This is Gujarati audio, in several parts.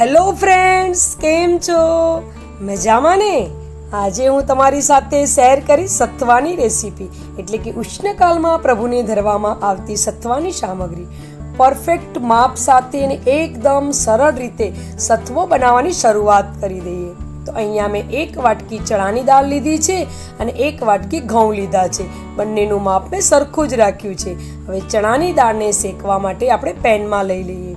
હેલો ફ્રેન્ડ્સ, કેમ છો? મજામાં ને આજે હું તમારી સાથે શેર કરી સત્વાની રેસીપી. એટલે કે ઉષ્ણકાલમાં પ્રભુને ધરવામાં આવતી સત્વાની સામગ્રી. પરફેક્ટ માપ સાથે અને એકદમ સરળ રીતે સત્વો બનાવવાની શરૂઆત કરી દઈએ. તો અહીંયા મેં એક વાટકી ચણાની દાળ લીધી છે અને એક વાટકી ઘઉં લીધા છે. બંનેનું માપ મેં સરખું જ રાખ્યું છે. હવે ચણાની દાળને શેકવા માટે આપણે પેનમાં લઈ લઈએ.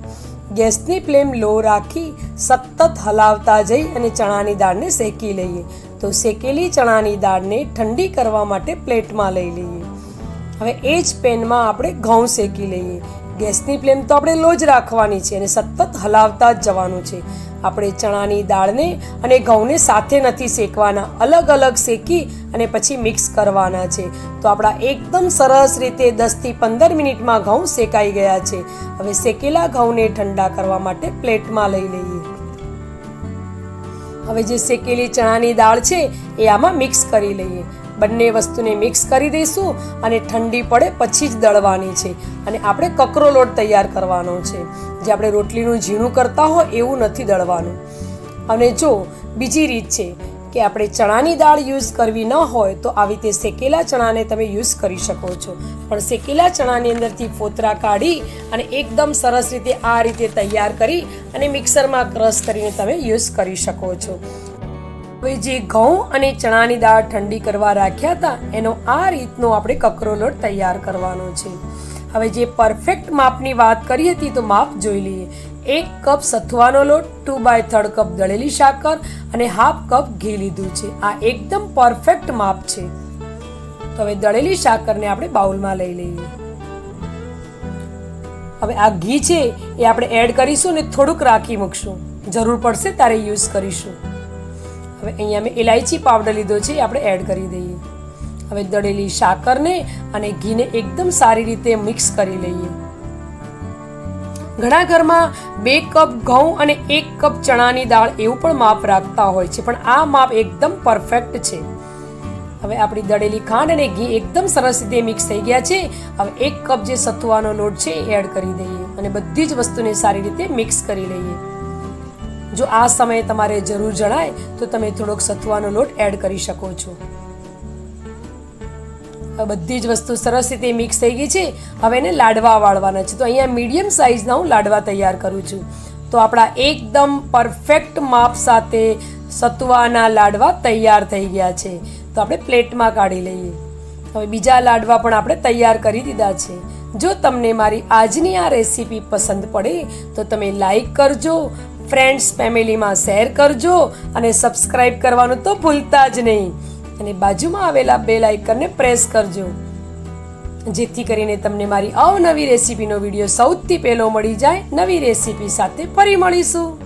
ગેસની ફ્લેમ લો રાખી સતત હલાવતા જઈ અને ચણાની દાળને શેકી લઈએ. તો શેકેલી ચણાની દાળને ઠંડી કરવા માટે પ્લેટમાં લઈ લઈએ. હવે એ જ પેનમાં આપણે ઘઉં શેકી લઈએ. ગેસની ફ્લેમ તો આપણે લો જ રાખવાની છે અને સતત હલાવતા જ જવાનું છે. આપણે ચણાની દાળને અને ઘઉંને સાથે નથી શેકવાના. અલગ અલગ શેકી અને પછી મિક્સ કરવાના છે. તો આપણા એકદમ સરસ રીતે દસથી પંદર મિનિટમાં ઘઉં શેકાઈ ગયા છે. હવે શેકેલા ઘઉંને ઠંડા કરવા માટે પ્લેટમાં લઈ લઈએ. હવે જે શેકેલી ચણાની દાળ છે, એ આમાં મિક્સ કરી લઈએ. બંને વસ્તુને મિક્સ કરી દઈશું અને ઠંડી પડે પછી જ દળવાની છે. અને આપણે કકરો લોટ તૈયાર કરવાનો છે. જે આપણે રોટલીનું ઝીણું કરતા હોય એવું નથી દળવાનું. અને જો બીજી રીત છે કે આપણે ચણાની દાળ યુઝ કરવી ન હોય તો આવી રીતે શેકેલા ચણાને તમે યુઝ કરી શકો છો. પણ શેકેલા ચણાની અંદરથી ફોતરા કાઢી અને એકદમ સરસ રીતે આ રીતે તૈયાર કરી અને મિક્સરમાં ક્રશ કરીને તમે યુઝ કરી શકો છો. હવે જે ઘઉં અને ચણાની દાળ ઠંડી કરવા રાખ્યા હતા, એનો આ રીતનો આપણે કકરો લોટ તૈયાર કરવાનો છે. હવે જે પરફેક્ટ માપની વાત કરી હતી તો માપ જોઈ લઈએ. એક કપ સથવાનો લોટ ટુ બાય થર્ડ કપ દળેલી સાકર અને હાફ કપ ઘી લીધું છે. આ એકદમ પરફેક્ટ માપ છે. તો હવે દળેલી સાકરને આપણે બાઉલમાં લઈ લઈએ. હવે આ ઘી છે એ આપણે એડ કરીશું ને થોડુંક રાખી મૂકશું. જરૂર પડશે ત્યારે યુઝ કરીશું. હવે અહીંયા મેં ઇલાયચી પાવડર લીધો છે, એ આપણે એડ કરી દઈએ. હવે દળેલી સાકરને અને ઘીને એકદમ સારી રીતે મિક્સ કરી લઈએ. ઘણા ઘરમાં બે કપ ઘઉં અને એક કપ ચણાની દાળ એવું પણ માપ રાખતા હોય છે, પણ આ માપ એકદમ પરફેક્ટ છે. હવે આપણી દળેલી ખાંડ અને ઘી એકદમ સરસ રીતે મિક્સ થઈ ગયા છે. હવે એક કપ જે સતુવાનો લોટ છે એ એડ કરી દઈએ અને બધી જ વસ્તુને સારી રીતે મિક્સ કરી લઈએ. જો આ સમયે તમારે જરૂર જણાય તો તમે થોડોક સતુવાનો લોટ એડ કરી શકો છો. બધી જ વસ્તુ સરસ રીતે મિક્સ થઈ ગઈ છે. હવે એને લાડવા વાળવાના છે. તો અહીંયા મીડિયમ સાઇઝના હું લાડવા તૈયાર કરું છું. તો આપણા એકદમ પરફેક્ટ માપ સાથે સતુવાના લાડવા તૈયાર થઈ ગયા છે. તો આપણે પ્લેટમાં કાઢી લઈએ. હવે બીજા લાડવા પણ આપણે તૈયાર કરી દીધા છે. જો તમને મારી આજની આ રેસીપી પસંદ પડે, તો તમે લાઈક કરજો ફ્રેન્ડ્સ ફેમિલીમાં શેર કરજો અને સબસ્ક્રાઈબ કરવાનું તો ભૂલતા જ નહીં. અને બાજુમાં આવેલા બેલ આઇકનને પ્રેસ કરજો. જેથી કરીને તમને મારી અવનવી રેસીપીનો વીડિયો સૌથી પહેલો મળી જાય. નવી રેસીપી સાથે ફરી મળીશું.